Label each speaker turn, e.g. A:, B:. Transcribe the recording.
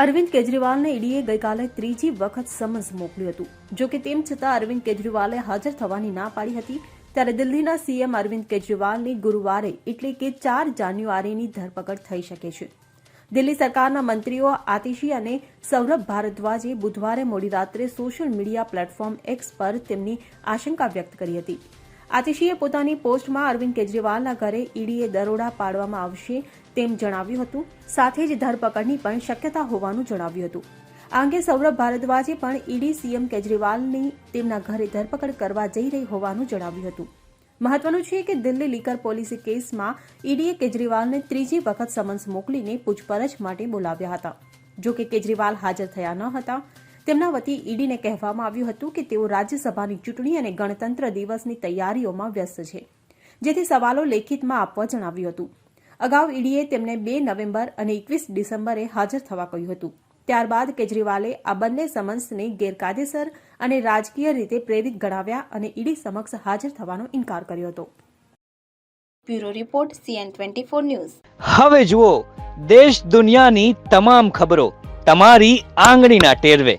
A: અરવિંદ કેજરીવાલને ઈડીએ ગઈકાલે ત્રીજી વખત સમન્સ મોકલ્યું હતું. જો કે તેમ છતાં અરવિંદ કેજરીવાલે હાજર થવાની ના પાડી હતી. ત્યારે દિલ્હીના સીએમ અરવિંદ કેજરીવાલની ગુરુવારે એટલે કે ચાર જાન્યુઆરીની ધરપકડ થઈ શકે છે. દિલ્હી સરકારના મંત્રીઓ આતિશી અને સૌરભ ભારદ્વાજે બુધવારે મોડી રાત્રે સોશિયલ મીડિયા પ્લેટફોર્મ એક્સ પર તેમની આશંકા વ્યક્ત કરી હતી. આતિશીએ પોતાની પોસ્ટમાં અરવિંદ કેજરીવાલના ઘરે ઈડીએ દરોડા પાડવામાં આવશે તેમ જણાવ્યું હતું. સાથે જ ધરપકડની પણ શક્યતા હોવાનું જણાવ્યું હતું. આ અંગે સૌરભ ભારદ્વાજે પણ ઈડી સીએમ કેજરીવાલની તેમના ઘરે ધરપકડ કરવા જઈ રહી હોવાનું જણાવ્યું હતું. મહત્વનું છે કે દિલ્હી લીકર પોલીસી કેસમાં ઈડીએ કેજરીવાલને ત્રીજી વખત સમન્સ મોકલીને પૂછપરછ માટે બોલાવ્યા હતા. જો કે કેજરીવાલ હાજર થયા ન હતા તેમના વતી ઈડીને કહેવામાં આવ્યું હતું કે તેઓ રાજ્યસભાની ચૂંટણી અને ગણતંત્ર દિવસની તૈયારીઓમાં વ્યસ્ત છે જેથી સવાલો લેખિતમાં આપવા જણાવ્યું હતું. અગાઉ ઈડીએ તેમને બે નવેમ્બર અને એકવીસ ડિસેમ્બરે હાજર થવા કહ્યું હતું. ત્યારબાદ કેજરીવાલે આ બંને સમન્સને ગેરકાયદેસર અને રાજકીય રીતે પ્રેરિત ગણાવ્યા અને ઈડી સમક્ષ હાજર થવાનો ઇનકાર કર્યો હતો.
B: Bureau report CN twenty four news.
C: હવે જુઓ દેશ દુનિયાની તમામ ખબરો તમારી આંગળીના ટેરવે.